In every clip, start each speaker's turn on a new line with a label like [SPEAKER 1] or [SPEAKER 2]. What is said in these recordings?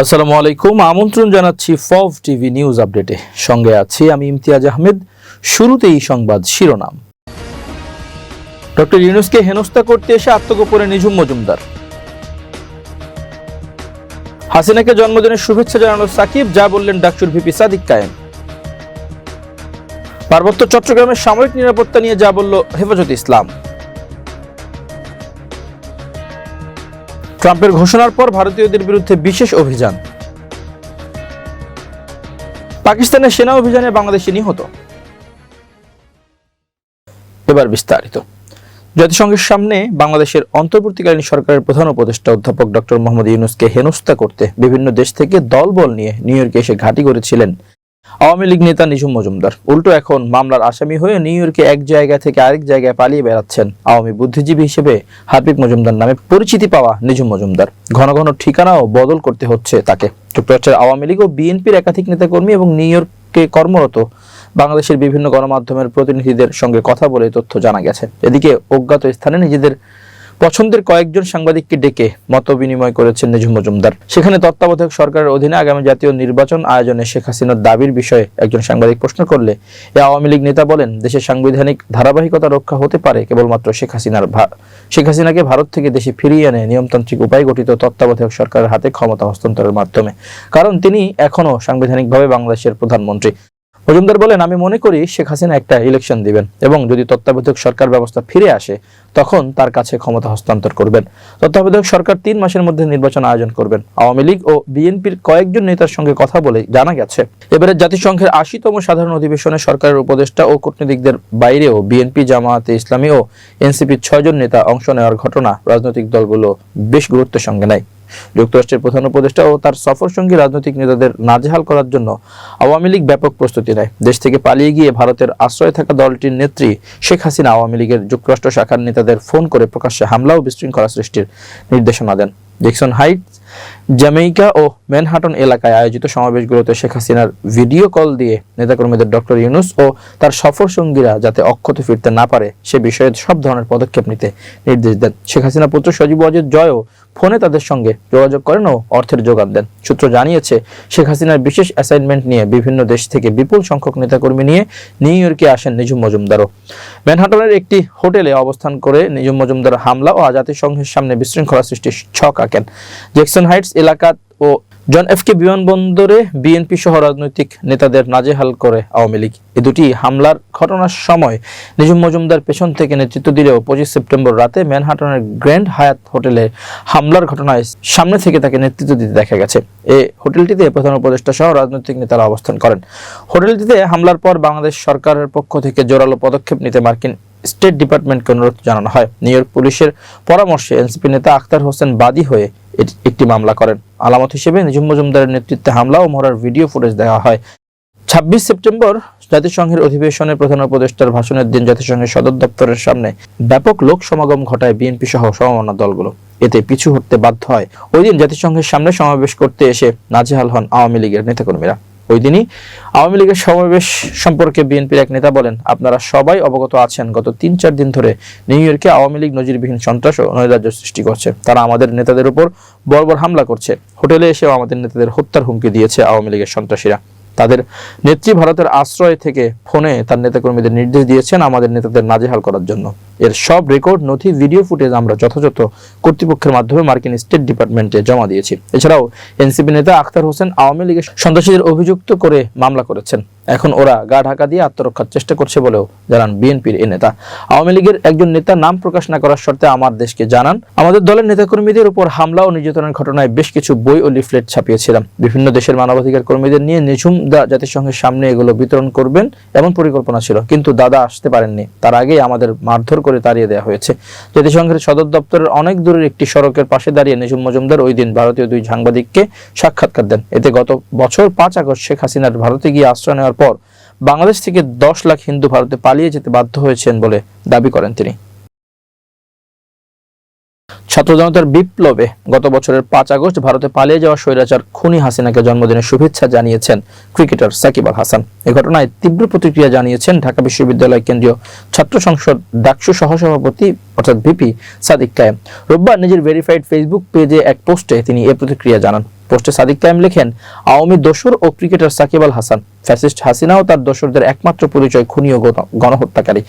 [SPEAKER 1] আসসালামু আলাইকুম। আমন্ত্রণ জানাচ্ছি ফভ টিভি নিউজ আপডেটে। সঙ্গে আছি আমি ইমতিয়াজ আহমেদ। শুরুতেই সংবাদ শিরোনাম। ডক্টর ইউনুসকে হেনস্থা করতে এসে আত্মগোপনে নিঝুম মজুমদার। হাসিনাকে জন্মদিনের শুভেচ্ছা জানানো সাকিব, যা বললেন ডাকসুর ভিপি সাদিক কায়েম। পার্বত্য চট্টগ্রামের সামরিক নিরাপত্তা নিয়ে যা বলল হেফাজত ইসলাম। ট্রাম্পের ঘোষণার পর ভারতীয়দের বিরুদ্ধে বিশেষ অভিযান। পাকিস্তানের সেনা অভিযানে বাংলাদেশে নিহত। এবার বিস্তারিত। জাতিসংঘের সামনে বাংলাদেশের অন্তর্বর্তীকালীন সরকারের প্রধান উপদেষ্টা অধ্যাপক ডক্টর মোহাম্মদ ইউনুসকে হেনস্থা করতে বিভিন্ন দেশ থেকে দলবল নিয়ে নিউ ইয়র্কে এসে ঘাঁটি করেছিলেন আওয়ামী লীগ নেতা নিঝুম মজুমদার উল্টো এখন মামলার আসামি হয়ে নিউ ইয়র্কে এক জায়গা থেকে আরেক জায়গায় পালিয়ে বেড়াচ্ছেন আওয়ামী বুদ্ধিজীবী হিসেবে হার্পিক মজুমদার নামে পরিচিতি পাওয়া নিঝুম মজুমদার। ঘন ঘন ঠিকানাও বদল করতে হচ্ছে তাকে। যুক্তরাষ্ট্রের আওয়ামী লীগ ও বিএনপির একাধিক নেতাকর্মী এবং নিউ ইয়র্কে কর্মরত বাংলাদেশের বিভিন্ন গণমাধ্যমের প্রতিনিধিদের সঙ্গে কথা বলে তথ্য জানা গেছে। এদিকে অজ্ঞাত স্থানে নিজেদের পছন্দের কয়েকজন সাংবাদিককে ডেকে মত বিনিময় করেছেন নিঝুম মজুমদার। সেখানে তত্ত্বাবধায়ক সরকারের অধীনে আগামী জাতীয় নির্বাচন আয়োজনে শেখ হাসিনার দাবির বিষয়ে একজন সাংবাদিক প্রশ্ন করলে এ আওয়ামী লীগ নেতা বলেন, দেশের সাংবিধানিক ধারাবাহিকতা রক্ষা হতে পারে কেবলমাত্র শেখ হাসিনার শেখ হাসিনাকে ভারত থেকে দেশে ফিরিয়ে এনে নিয়মতান্ত্রিক উপায় গঠিত তত্ত্বাবধায়ক সরকারের হাতে ক্ষমতা হস্তান্তরের মাধ্যমে। কারণ তিনি এখনও সাংবিধানিকভাবে বাংলাদেশের প্রধানমন্ত্রী। মজুমদার বলেন, আমি মনে করি শেখ হাসিনা একটা ইলেকশন দিবেন এবং যদি তত্ত্বাবধায়ক সরকার ব্যবস্থা ফিরে আসে তখন তার কাছে ক্ষমতা হস্তান্তর করবেন। তত্ত্বাবধায়ক সরকার তিন মাসের মধ্যে নির্বাচন আয়োজন করবেন। আওয়ামী লীগ ও বিএনপির কয়েকজন নেতার সঙ্গে কথা বলে জানা গেছে। এবারে জাতিসংঘের আশিতম সাধারণ অধিবেশনে সরকারের উপদেষ্টা ও কূটনীতিকদের বাইরেও বিএনপি, জামায়াতে ইসলামী ও এনসিপির ছয়জন নেতা অংশ নেওয়ার ঘটনা রাজনৈতিক দলগুলো বেশ গুরুত্বের সঙ্গে নেয়। যুক্তরাষ্ট্রের প্রধান উপদেষ্টা ও তার সফর সঙ্গী রাজনৈতিক নেতাদের নাজেহাল করার জন্য আওয়ামী লীগ ব্যাপক প্রস্তুতি নেয়। দেশ থেকে পালিয়ে গিয়ে ভারতের আশ্রয়ে থাকা দলটির নেত্রী শেখ হাসিনা আওয়ামী লীগের যুক্তরাষ্ট্র শাখার নেতাদের ফোন করে প্রকাশ্যে হামলা ও বিশৃঙ্খলা সৃষ্টির নির্দেশনা দেন। জ্যাকসন হাইটস, জ্যামেইকা ও ম্যানহাটন এলাকায় আয়োজিত সমাবেশগুলোতে শেখ হাসিনার ভিডিও কল দিয়ে নেতাকর্মীদের ডক্টর ইউনুস ও তার সফর সঙ্গীরা যাতে অক্ষত ফিরতে না পারে সে বিষয়ে সব ধরনের পদক্ষেপ নিতে নির্দেশ দেন। শেখ হাসিনা পুত্র সজীব অজিত জয়ও ফোনে তাদের সঙ্গে যোগাযোগ করেন ও অর্থের যোগান দেন। সূত্র জানিয়েছে, শেখ হাসিনার বিশেষ অ্যাসাইনমেন্ট নিয়ে বিভিন্ন দেশ থেকে বিপুল সংখ্যক নেতাকর্মী নিয়ে নিউ ইয়র্কে আসেন নিঝুম মজুমদারও। ম্যানহাটনের একটি হোটেলে অবস্থান করে নিজুম মজুমদার হামলা ও জাতিসংঘের সামনে বিশৃঙ্খলা সৃষ্টির ছক আঁকেন। জ্যাকসন হাইটস এলাকা ও জন এফ কে বিমানবন্দরে বিএনপি সহ রাজনৈতিক নেতাদের নাজেহাল করে আওয়ামী লীগ। এ দুটি হামলার ঘটনার সময় নিঝুম মজুমদার পেছন থেকে নেতৃত্ব দিলেও পঁচিশ সেপ্টেম্বর রাতে ম্যানহাটনের গ্র্যান্ড হায়াত হোটেলে হামলার ঘটনায় সামনে থেকে তাকে নেতৃত্ব দিতে দেখা গেছে। এ হোটেলটিতে প্রধান উপদেষ্টা সহ রাজনৈতিক নেতারা অবস্থান করেন। হোটেলটিতে হামলার পর বাংলাদেশ সরকারের পক্ষ থেকে জোরালো পদক্ষেপ নিতে মার্কিন স্টেট ডিপার্টমেন্টকে অনুরোধ জানানো হয়। নিউ ইয়র্ক পুলিশের পরামর্শে এনসিপি নেতা আখতার হোসেন বাদী হয়ে একটি মামলা করেন। আলামত হিসেবে নিজুম মজুমদারের নেতৃত্বে হামলা ও মহড়ার ভিডিও ফুটেজ দেওয়া হয়। ছাব্বিশ সেপ্টেম্বর জাতিসংঘের অধিবেশনে প্রধান উপদেষ্টার ভাষণের দিন জাতিসংঘের সদর দপ্তরের সামনে ব্যাপক লোক সমাগম ঘটায় বিএনপি সহ সমমনা দলগুলো। এতে পিছু হতে বাধ্য হয়। ওই দিন জাতিসংঘের সামনে সমাবেশ করতে এসে নাজেহাল হন আওয়ামী লীগের নেতাকর্মীরা। ওই দিনই আওয়ামী লীগের সমাবেশ সম্পর্কে বিএনপির এক নেতা বলেন, আপনারা সবাই অবগত আছেন, গত তিন চার দিন ধরে নিউ ইয়র্কে আওয়ামী লীগ নজিরবিহীন সন্ত্রাস ও নৈরাজ্য সৃষ্টি করছে। তারা আমাদের নেতাদের উপর বর্বর হামলা করছে। হোটেলে এসেও আমাদের নেতাদের হত্যার হুমকি দিয়েছে আওয়ামী লীগের সন্ত্রাসীরা। তাদের নেত্রী ভারতের আশ্রয় থেকে ফোনে তার নেতাকর্মীদের নির্দেশ দিয়েছেন আমাদের নেতাদের নাজেহাল করার জন্য। এর সব রেকর্ড নথি ভিডিও ফুটেজ আমরা যথাযথ কর্তৃপক্ষের মাধ্যমে মার্কিন স্টেট ডিপার্টমেন্টে জমা দিয়েছি। এছাড়াও এনসিপি নেতা আখতার হোসেন আওয়ামী লীগের সন্ত্রাসীদের অভিযুক্ত করে মামলা করেছেন। এখন ওরা গা ঢাকা দিয়ে আত্মরক্ষার চেষ্টা করছে বলেও জানান বিএনপির এ নেতা। আওয়ামী লীগের একজন নেতা নাম প্রকাশ না করার শর্তে আমার দেশকে জানান, আমাদের দলের নেতাকর্মীদের উপর হামলা ও নির্যাতনের ঘটনায় বেশ কিছু বই ও লিফলেট ছাপিয়েছিলাম। বিভিন্ন দেশের মানবাধিকার কর্মীদের নিয়ে নিঝুম দা জাতিসংঘের সামনে এগুলো বিতরণ করবেন এমন পরিকল্পনা ছিল, কিন্তু দাদা আসতে পারেননি। তার আগেই আমাদের মারধর করে তাড়িয়ে দেওয়া হয়েছে। জাতিসংঘের সদর দপ্তরের অনেক দূরের একটি সড়কের পাশে দাঁড়িয়ে নিঝুম মজুমদার ওই দিন ভারতীয় দুই সাংবাদিককে সাক্ষাৎকার দেন। এতে গত বছর পাঁচ আগস্ট শেখ হাসিনার ভারতে গিয়ে আশ্রয় নেওয়ার পর বাংলাদেশ থেকে দশ লাখ হিন্দু ভারতে পালিয়ে যেতে বাধ্য হয়েছেন বলে দাবি করেন তিনি। ছাত্র জনতার বিপ্লবে গত বছরের পাঁচ আগস্ট ভারতে পালিয়ে যাওয়া স্বৈরাচার খুনি হাসিনাকে জন্মদিনের শুভেচ্ছা জানিয়েছেন ক্রিকেটার সাকিব আল হাসান। এ ঘটনায় তীব্র প্রতিক্রিয়া জানিয়েছেন ঢাকা বিশ্ববিদ্যালয় কেন্দ্রীয় ছাত্র সংসদ ডাকসু সহসভাপতি, অর্থাৎ ভিপি সাদিক কায়েম। রোববার নিজের ভেরিফাইড ফেসবুক পেজে এক পোস্টে তিনি এ প্রতিক্রিয়া জানান। পোস্টে সাদিক কায়েম লেখেন, আওয়ামী দোসর ও ক্রিকেটার সাকিব আল হাসান। ফ্যাসিস্ট হাসিনাও তার দোসরদের একমাত্র পরিচয় খুনি ও গণহত্যাকারী।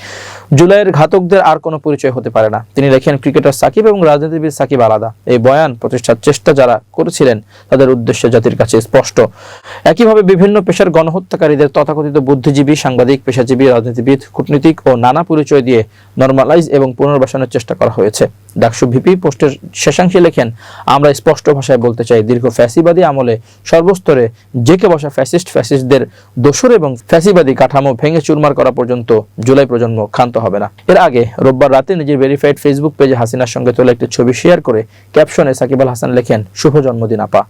[SPEAKER 1] জুলাইয়ের ঘাতকদের আর কোনো পরিচয় হতে পারে না। তিনি লেখেন, ক্রিকেটার সাকিব এবং রাজনীতিবিদ সাকিব আলাদা। এই বয়ান, প্রতিষ্ঠার চেষ্টা যারা করেছিলেন, তাদের উদ্দেশ্য জাতির কাছে স্পষ্ট। একইভাবে বিভিন্ন পেশার গণহত্যাকারীদের তথাকথিত বুদ্ধিজীবী, সাংবাদিক, পেশাজীবী, রাজনীতিবিদ, কূটনীতিক ও নানা পরিচয় দিয়ে নর্মালাইজ এবং পুনর্বাসনের চেষ্টা করা হয়েছে। ডাকসু ভিপি পোস্টের শেষাংশে লেখেন, আমরা স্পষ্ট ভাষায় বলতে চাই, দীর্ঘ ফ্যাসিবাদী আমলে সর্বস্তরে জেকে বসা ফ্যাসিস্ট ফ্যাসিস্টদের দোসর এবং ফ্যাসিবাদী কাঠামো ভেঙে চুরমার করা পর্যন্ত জুলাই প্রজন্ম ক্ষান্ত হবে না। এর আগে রোববার রাতে নিজের ভেরিফাইড ফেসবুক পেজে হাসিনার সঙ্গে তোলা একটি ছবি শেয়ার করে ক্যাপশনে সাকিব আল হাসান লেখেন, শুভ জন্মদিন, আপা।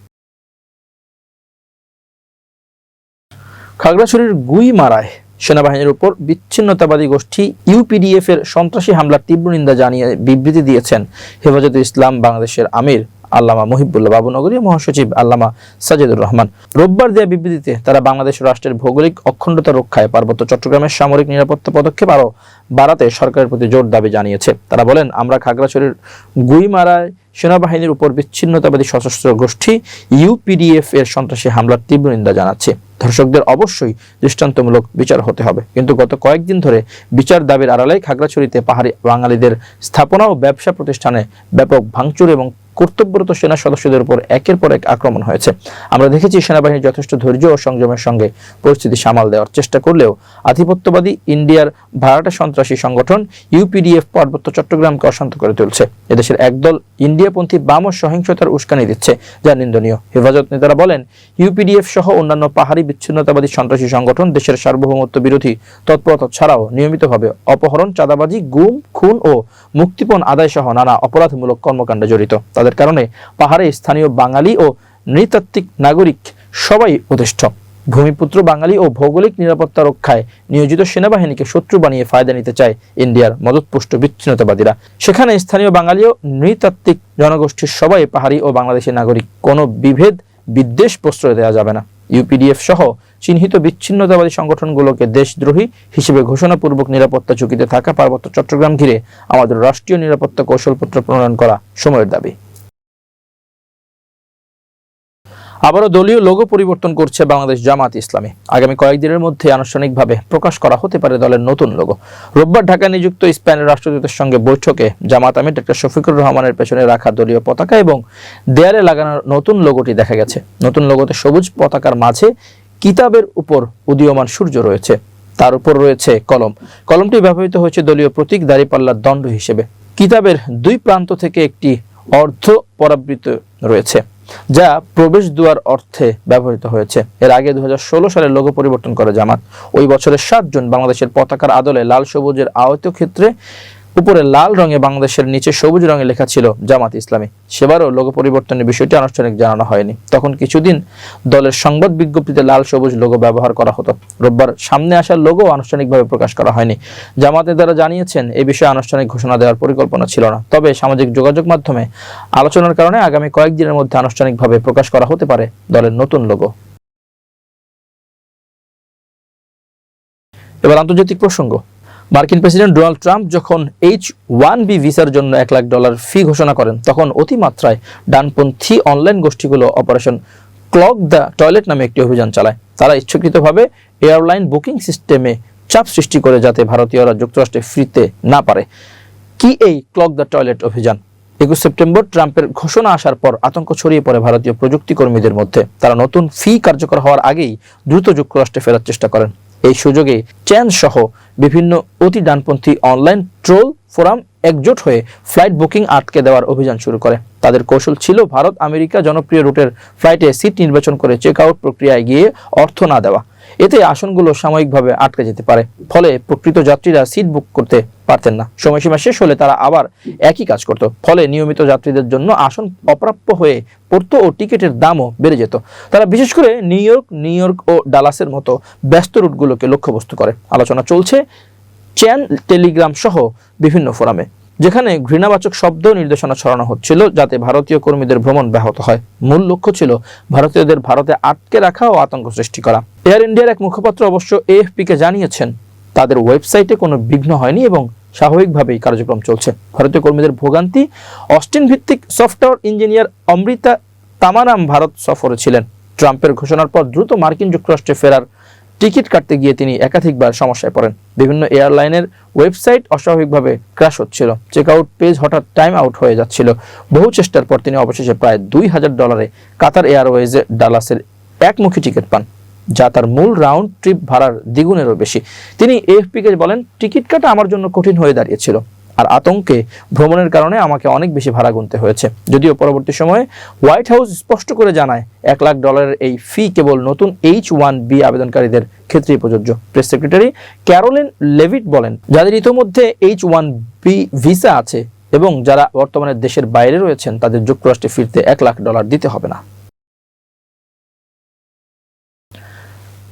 [SPEAKER 1] খাগড়াছড়ির গুই মারায় সেনাবাহিনীর উপর বিচ্ছিন্নতাবাদী গোষ্ঠী ইউপিডিএফ এর সন্ত্রাসী হামলার তীব্র নিন্দা জানিয়ে বিবৃতি দিয়েছেন হেফাজতে ইসলাম বাংলাদেশের আমির। আল্লামা মহিবুল্লাহ বাবুনগরী মহাসচিব আল্লামা সাজেদুর রহমান। রোববার দেয়া বিবৃতিতে তারা বাংলাদেশ রাষ্ট্রের ভৌগোলিক অখণ্ডতা রক্ষায় পার্বত্য চট্টগ্রামের সামরিক নিরাপত্তা পদক্ষেপ আরও বাড়াতে সরকারের প্রতি জোর দাবি জানিয়েছে। তারা বলেন, আমরা খাগড়াছড়ির গুইমারায় সেনাবাহিনীর উপর বিচ্ছিন্নতাবাদী সশস্ত্র গোষ্ঠী ইউপিডিএফ এর সন্ত্রাসী হামলার তীব্র নিন্দা জানাচ্ছে। ধর্ষকদের অবশ্যই দৃষ্টান্তমূলক বিচার হতে হবে। কিন্তু গত কয়েকদিন ধরে বিচার দাবির আড়ালে খাগড়াছড়িতে পাহাড়ি বাঙালিদের স্থাপনা ও ব্যবসা প্রতিষ্ঠানে ব্যাপক ভাঙচুর এবং কর্তব্যরত সেনা সদস্যদের উপর একের পর এক আক্রমণ হয়েছে। আমরা দেখেছি সেনাবাহিনী যথেষ্ট ধৈর্য ও সংযমের সঙ্গে পরিস্থিতি সামাল দেওয়ার চেষ্টা করলেও আধিপত্যবাদী ইন্ডিয়ার ভাড়াটা সন্ত্রাসী সংগঠন ইউপিডিএফ পার্বত্য চট্টগ্রামকে অশান্ত করে তুলছে। এদেশের একদল ইন্ডিয়াপন্থী বাম ও সহিংসতার উস্কানি দিচ্ছে, যা নিন্দনীয়। হেফাজত নেতারা বলেন, ইউপিডিএফ সহ অন্যান্য পাহাড়ি বিচ্ছিন্নতাবাদী সন্ত্রাসী সংগঠন দেশের সার্বভৌমত্ব বিরোধী তৎপরতা ছাড়াও নিয়মিতভাবে অপহরণ, চাঁদাবাজি, গুম, খুন ও মুক্তিপণ আদায় সহ নানা অপরাধমূলক কর্মকাণ্ডে জড়িত। তাদের কারণে পাহাড়ে স্থানীয় বাঙালি ও নৃতাত্ত্বিক নাগরিক সবাই অতিষ্ঠ ভূমিপুত্র বাঙালি ও ভৌগোলিক নিরাপত্তা রক্ষায় নিয়োজিত সেনাবাহিনীকে শত্রু বানিয়ে ফায়দা নিতে চায় ইন্ডিয়ার মদতপুষ্ট বিচ্ছিন্নতাবাদীরা। সেখানে স্থানীয় বাঙালি ও নৃতাত্ত্বিক জনগোষ্ঠীর সবাই পাহাড়ি ও বাংলাদেশি নাগরিক। কোনো বিভেদ, বিদ্বেষ প্রশ্রয় দেওয়া যাবে না। ইউপিডিএফ সহ চিহ্নিত বিচ্ছিন্নতাবাদী সংগঠনগুলোকে দেশদ্রোহী হিসেবে ঘোষণাপূর্বক নিরাপত্তা ঝুঁকিতে থাকা পার্বত্য চট্টগ্রাম ঘিরে আমাদের রাষ্ট্রীয় নিরাপত্তা কৌশলপত্র প্রণয়ন করা সময়ের দাবি। আবারও দলীয় লোগো পরিবর্তন করছে বাংলাদেশ জামাত ইসলামী। আগামী কয়েকদিনের মধ্যে আনুষ্ঠানিকভাবে প্রকাশ করা হতে পারে দলের নতুন লোগো রোববার ঢাকায় নিযুক্ত স্পেনের রাষ্ট্রদূতের সঙ্গে বৈঠকে জামাত আমির ডক্টর শফিকুর রহমানের পেছনে রাখা দলীয় পতাকা এবং দেয়ালে লাগানো নতুন লোগোটি দেখা গেছে। নতুন লোগোতে সবুজ পতাকার মাঝে কিতাবের উপর উদীয়মান সূর্য রয়েছে। তার উপর রয়েছে কলম। কলমটি ব্যবহৃত হয়েছে দলীয় প্রতীক দাঁড়িপাল্লার দণ্ড হিসেবে। কিতাবের দুই প্রান্ত থেকে একটি অর্ধ পরাবৃত রয়েছে। যা প্রবেশ দুয়ার অর্থে ব্যবহৃত হয়েছে। এর আগে দুহাজার ষোলো সালে লোগো পরিবর্তন করে জামাত। ওই বছরের সাতজন বাংলাদেশের পতাকার আদলে লাল সবুজের আয়তক্ষেত্রে উপরে লাল রঙে বাংলাদেশের নিচে সবুজ রঙে লেখা ছিল জামাত ইসলামী। সেবারও লোগো পরিবর্তনের বিষয়টি আনুষ্ঠানিক জানানো হয়নি। তখন কিছুদিন দলের সংবাদ বিজ্ঞপ্তিতে লাল সবুজ লোগো ব্যবহার করা হতো। রোববার সামনে আসা লোগো আনুষ্ঠানিকভাবে প্রকাশ করা হয়নি। জামাত দ্বারা জানিয়েছেন, এ বিষয়ে আনুষ্ঠানিক ঘোষণা দেওয়ার পরিকল্পনা ছিল না। তবে সামাজিক যোগাযোগ মাধ্যমে আলোচনার কারণে আগামী কয়েকদিনের মধ্যে আনুষ্ঠানিকভাবে প্রকাশ করা হতে পারে দলের নতুন লোগো এবার আন্তর্জাতিক প্রসঙ্গ। মার্কিন প্রেসিডেন্ট ডোনাল্ড ট্রাম্প যখন এইচ ওয়ান বি ভিসার জন্য এক লাখ ডলার ফি ঘোষণা করেন, তখন অতিমাত্রায় ডানপন্থী অনলাইন গোষ্ঠীগুলো অপারেশন ক্লক দ্য টয়লেট নামে একটি অভিযান চালায়। তারা ইচ্ছাকৃতভাবে এয়ারলাইন বুকিং সিস্টেমে চাপ সৃষ্টি করে যাতে ভারতীয়রা যুক্তরাষ্ট্রে ফিরতে না পারে। কি এই ক্লক দ্য টয়লেট অভিযান? একুশ সেপ্টেম্বর ট্রাম্পের ঘোষণা আসার পর আতঙ্ক ছড়িয়ে পড়ে ভারতীয় প্রযুক্তি কর্মীদের মধ্যে। তারা নতুন ফি কার্যকর হওয়ার আগেই দ্রুত যুক্তরাষ্ট্রে ফেরার চেষ্টা করেন। এই সুযোগে চ্যান সহ বিভিন্ন অতি ডানপন্থী অনলাইন ট্রোল ফোরাম একজোট হয়ে ফ্লাইট বুকিং আটকে দেওয়ার অভিযান শুরু করে। তাদের কৌশল ছিল ভারত আমেরিকা জনপ্রিয় রুটের ফ্লাইটে সিট নির্বাচন করে চেক আউট প্রক্রিয়ায় গিয়ে অর্থ না দেওয়া। এতে আসনগুলো সাময়িকভাবে আটকে যেতে পারে। ফলে প্রকৃত যাত্রীরা সিট বুক করতে পারতেন না। সময়সীমা শেষ হলে তারা আবার একই কাজ করত। ফলে নিয়মিত যাত্রীদের জন্য আসন অপ্রাপ্য হয়ে পড়তো ও টিকিটের দামও বেড়ে যেত। তারা বিশেষ করে নিউ ইয়র্ক নিউ ইয়র্ক ও ডালাসের মতো ব্যস্ত রুটগুলোকে লক্ষ্যবস্তু করে। আলোচনা চলছে চ্যান টেলিগ্রাম সহ বিভিন্ন ফোরামে। যেখানে ঘৃণাবাচক শব্দ নির্দেশনা ছড়ানো হচ্ছিল যাতে ভারতীয় কর্মীদের ভ্রমণ ব্যাহত হয়। মূল লক্ষ্য ছিল ভারতীয়দের ভারতে আটকে রাখা ও আতঙ্ক সৃষ্টি করা। এয়ার ইন্ডিয়ার এক মুখপাত্র অবশ্য এএফপি কে জানিয়েছেন, তাদের ওয়েবসাইটে কোনো বিঘ্ন হয়নি এবং স্বাভাবিকভাবেই কার্যক্রম চলছে। ভারতীয় কর্মীদের ভোগান্তি, অস্টিন ভিত্তিক সফটওয়্যার ইঞ্জিনিয়ার অমৃতা তামারাম ভারত সফরে ছিলেন। ট্রাম্পের ঘোষণার পর দ্রুত মার্কিন যুক্তরাষ্ট্রে ফেরার টিকিট কাটতে গিয়ে তিনি একাধিকবার সমস্যায় পড়েন। বিভিন্ন এয়ারলাইনের ওয়েবসাইট অস্বাভাবিকভাবে ক্র্যাশ হচ্ছিল। চেক আউট পেজ হঠাৎ টাইম আউট হয়ে যাচ্ছিল। বহু চেষ্টার পর তিনি অবশেষে প্রায় দুই হাজার ডলারে কাতার এয়ারওয়েজে ডালাসের একমুখী টিকিট পান, যা তার মূল রাউন্ড ট্রিপ ভাড়ার দ্বিগুণেরও বেশি। তিনি এএফপিকে বলেন, টিকিট কাটা আমার জন্য কঠিন হয়ে দাঁড়িয়েছিল। আর আতঙ্কে ভ্রমণের কারণে আমাকে অনেক বেশি ভাড়া গুনতে হয়েছে। যদিও পরবর্তী সময়ে হোয়াইট হাউস স্পষ্ট করে জানায়, এক লাখ ডলারের এই ফি কেবল নতুন এইচ ওয়ান বি আবেদনকারীদের ক্ষেত্রেই প্রযোজ্য। প্রেস সেক্রেটারি ক্যারোলিন লেভিট বলেন, যাদের ইতোমধ্যে এইচ ওয়ান বি ভিসা আছে এবং যারা বর্তমানে দেশের বাইরে রয়েছেন, তাদের যুক্তরাষ্ট্রে ফিরতে এক লাখ ডলার দিতে হবে না।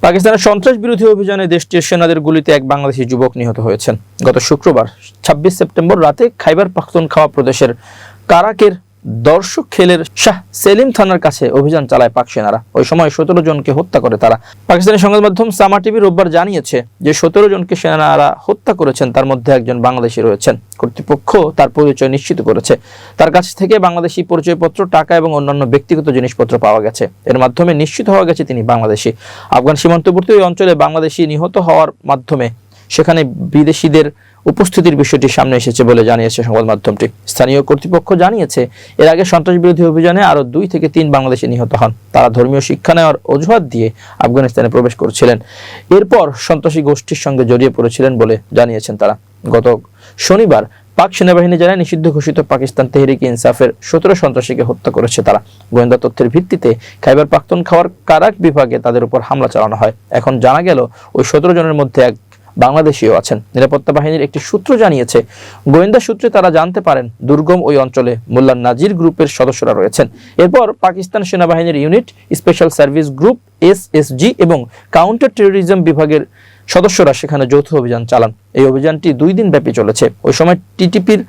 [SPEAKER 1] পাকিস্তানের সন্ত্রাস বিরোধী অভিযানে দেশটির সেনাদের গুলিতে এক বাংলাদেশি যুবক নিহত হয়েছেন। গত শুক্রবার, ছাব্বিশ সেপ্টেম্বর রাতে খাইবার পাখতুনখাওয়া প্রদেশের কারাকের দর্শক খেলের শাহ সেলিম থানার কাছে অভিযান চালায় পাক সেনারা। ওই সময় সতেরো জনকে হত্যা করে তারা। পাকিস্তানি সংবাদ মাধ্যম সামা টিভি রোববার জানিয়েছে যে, সতেরো জনকে সেনারা হত্যা করেছেন, তার মধ্যে একজন বাংলাদেশি রয়েছেন। কর্তৃপক্ষ তার পরিচয় নিশ্চিত করেছে। তার কাছ থেকে বাংলাদেশি পরিচয়পত্র, টাকা এবং অন্যান্য ব্যক্তিগত জিনিসপত্র পাওয়া গেছে। এর মাধ্যমে নিশ্চিত হওয়া গেছে তিনি বাংলাদেশি। আফগান সীমান্তবর্তী ওই অঞ্চলে বাংলাদেশি নিহত হওয়ার মাধ্যমে সেখানে বিদেশিদের উপস্থিতির বিষয়টি সামনে এসেছে বলে জানিয়েছে সংবাদ মাধ্যমটি। স্থানীয় কর্তৃপক্ষ জানিয়েছে, এর আগে সন্ত্রাস বিরোধী অভিযানে আরও দুই থেকে তিন বাংলাদেশি নিহত হন। তারা ধর্মীয় শিক্ষা নেওয়ার অজুহাত দিয়ে আফগানিস্তানে প্রবেশ করছিলেন। এরপর সন্ত্রাসী গোষ্ঠীর সঙ্গে জড়িয়ে পড়েছিলেন বলে জানিয়েছেন তারা। গত শনিবার পাক সেনাবাহিনী জানায়, নিষিদ্ধ ঘোষিত পাকিস্তান তেহরিক ইনসাফের সতেরো সন্ত্রাসীকে হত্যা করেছে তারা। গোয়েন্দা তথ্যের ভিত্তিতে খাইবার পাখতুন খাওয়ার কারাক বিভাগে তাদের উপর হামলা চালানো হয়। এখন জানা গেল, ওই সতেরো জনের মধ্যে এক বাংলাদেশিও আছেন। নিরাপত্তা বাহিনীর একটি সূত্র জানিয়েছে, গোয়েন্দা সূত্রে তারা জানতে পারেন, দুর্গম ওই অঞ্চলে মোল্লা নাজির গ্রুপের সদস্যরা রয়েছেন। এরপর পাকিস্তান সেনাবাহিনীর unit, special service group, SSG এবং কাউন্টার টেরোরিজম বিভাগের সদস্যরা সেখানে যৌথ অভিযান চালান। এই অভিযানটি দুই দিন ব্যাপী চলেছে। ওই সময় টিটিপির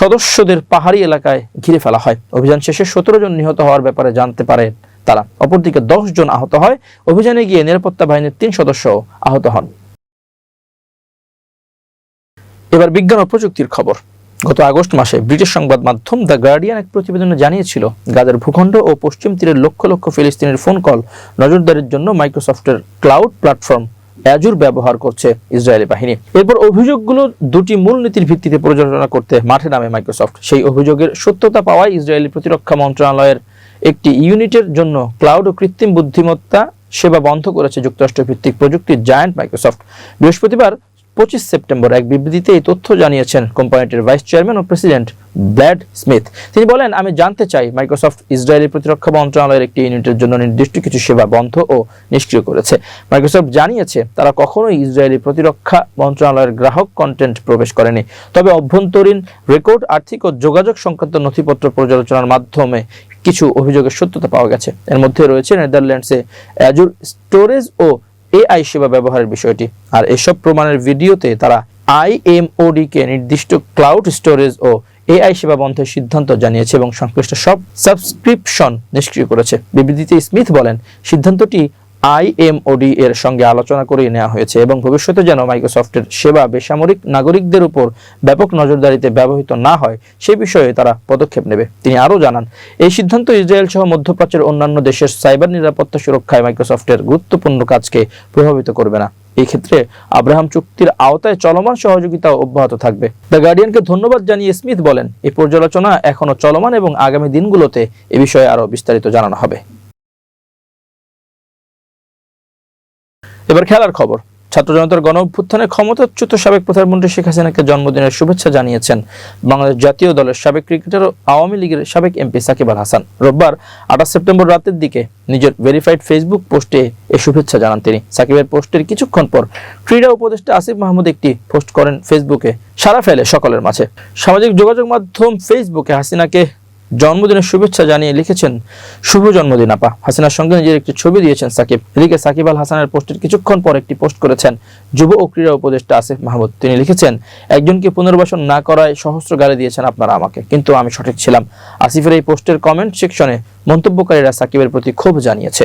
[SPEAKER 1] সদস্যদের পাহাড়ি এলাকায় ঘিরে ফেলা হয়। অভিযান শেষে সতেরো জন নিহত হওয়ার ব্যাপারে জানতে পারে তারা। অপরদিকে দশ জন আহত হয়। অভিযানে গিয়ে নিরাপত্তা বাহিনীর তিন সদস্য আহত হন। এবার বিজ্ঞান ও প্রযুক্তির খবর। গত আগস্ট মাসে ব্রিটিশ সংবাদ মাধ্যম দ্য গার্ডিয়ান এক প্রতিবেদনে জানিয়েছিল, গাজার ভূখণ্ড ও পশ্চিম তীরের লক্ষ লক্ষ ফিলিস্তিনের ফোন কল নজরদারির জন্য মাইক্রোসফটের ক্লাউড প্ল্যাটফর্ম অ্যাজুর ব্যবহার করছে ইসরায়েলি বাহিনী। এরপর অভিযোগগুলো দুটি মূল নীতির ভিত্তিতে পরিচালনা করতে মাঠে নামে মাইক্রোসফট। সেই অভিযোগের সত্যতা পাওয়ায় ইসরায়েলি প্রতিরক্ষা মন্ত্রণালয়ের একটি ইউনিটের জন্য ক্লাউড ও কৃত্রিম বুদ্ধিমত্তা সেবা বন্ধ করেছে যুক্তরাষ্ট্র ভিত্তিক প্রযুক্তির জায়ান্ট মাইক্রোসফট। বৃহস্পতিবার পঁচিশ সেপ্টেম্বর এক বিবৃতিতে এই তথ্য জানিয়েছেন কোম্পানিটির ভাইস চেয়ারম্যান ও প্রেসিডেন্ট ব্ল্যাড স্মিথ। তিনি বলেন, আমি জানতে চাই মাইক্রোসফট ইসরায়েলি প্রতিরক্ষা মন্ত্রণালয়ের একটি ইউনিটের জন্য নির্দিষ্ট কিছু সেবা বন্ধ ও নিষ্ক্রিয় করেছে। মাইক্রোসফট জানিয়েছে, তারা কখনোই ইসরায়েলি প্রতিরক্ষা মন্ত্রণালয়ের গ্রাহক কন্টেন্ট প্রবেশ করেনি। তবে অভ্যন্তরীণ রেকর্ড, আর্থিক ও যোগাযোগ সংক্রান্ত নথিপত্র পর্যালোচনার মাধ্যমে কিছু অভিযোগের সত্যতা পাওয়া গেছে। এর মধ্যে রয়েছে নেদারল্যান্ডসে অ্যাজুর স্টোরেজ ও এআই সেবা ব্যবহারের বিষয়টি। আর এসব প্রমাণের ভিডিওতে তারা আইএমওডি কে নির্দিষ্ট ক্লাউড স্টোরেজ ও এআই সেবা বন্ধের সিদ্ধান্ত জানিয়েছে এবং সংশ্লিষ্ট সব সাবস্ক্রিপশন নিষ্ক্রিয় করেছে। বিবৃতিতে স্মিথ বলেন, সিদ্ধান্তটি আইএমওডি এর সঙ্গে আলোচনা করে নেওয়া হয়েছে এবং ভবিষ্যতে যেন মাইক্রোসফটের সেবা বেসামরিক নাগরিকদের উপর ব্যাপক নজরদারিতে ব্যবহৃত না হয়, সে বিষয়ে তারা পদক্ষেপ নেবে। তিনি আরও জানান, এই সিদ্ধান্ত ইসরায়েল সহ মধ্যপ্রাচ্যের অন্যান্য দেশের সাইবার নিরাপত্তা সুরক্ষায় মাইক্রোসফটের গুরুত্বপূর্ণ কাজকে প্রভাবিত করবে না। এই ক্ষেত্রে আব্রাহাম চুক্তির আওতায় চলমান সহযোগিতা অব্যাহত থাকবে। দ্য গার্ডিয়ানকে ধন্যবাদ জানিয়ে স্মিথ বলেন এই পর্যালোচনা এখনও চলমান এবং আগামী দিনগুলোতে এ বিষয়ে আরও বিস্তারিত জানানো হবে। এবার খেলার খবর। ছাত্র জনতার গণ অভ্যুত্থানে ক্ষমতাচ্যুত সাবেক প্রধানমন্ত্রী শেখ হাসিনাকে জন্মদিনের শুভেচ্ছা জানিয়েছেন বাংলাদেশ জাতীয় দলের সাবেক ক্রিকেটার ও আওয়ামী লীগের সাবেক এমপি সাকিব আল হাসান। রোববার আঠাশ সেপ্টেম্বর রাতের দিকে নিজের ভেরিফাইড ফেসবুক পোস্টে এই শুভেচ্ছা জানান তিনি। সাকিবের পোস্টের কিছুক্ষণ পর ক্রীড়া উপদেষ্টা আসিফ মাহমুদ একটি পোস্ট করেন ফেসবুকে, সারা ফেলে সকলের মাঝে। সামাজিক যোগাযোগ মাধ্যম ফেসবুকে হাসিনাকে জন্মদিনের শুভেচ্ছা জানিয়ে লিখেছেন, শুভ জন্মদিন, আপা। হাসিনার সঙ্গে নিজের একটি ছবি দিয়েছেন সাকিব। এদিকে সাকিব আল হাসানের পোস্টের কিছুক্ষণ পর একটি পোস্ট করেছেন, যুব ও ক্রীড়া উপদেষ্টা আসিফ মাহমুদ। তিনি লিখেছেন, একজনকে পুনর্বাসন না করায় সহস্র গালি দিয়েছেন আপনারা আমাকে, কিন্তু আমি সঠিক ছিলাম। আসিফের এই পোস্টের কমেন্ট সেকশনে মন্তব্যকারীরা সাকিবের প্রতি ক্ষোভ জানিয়েছে।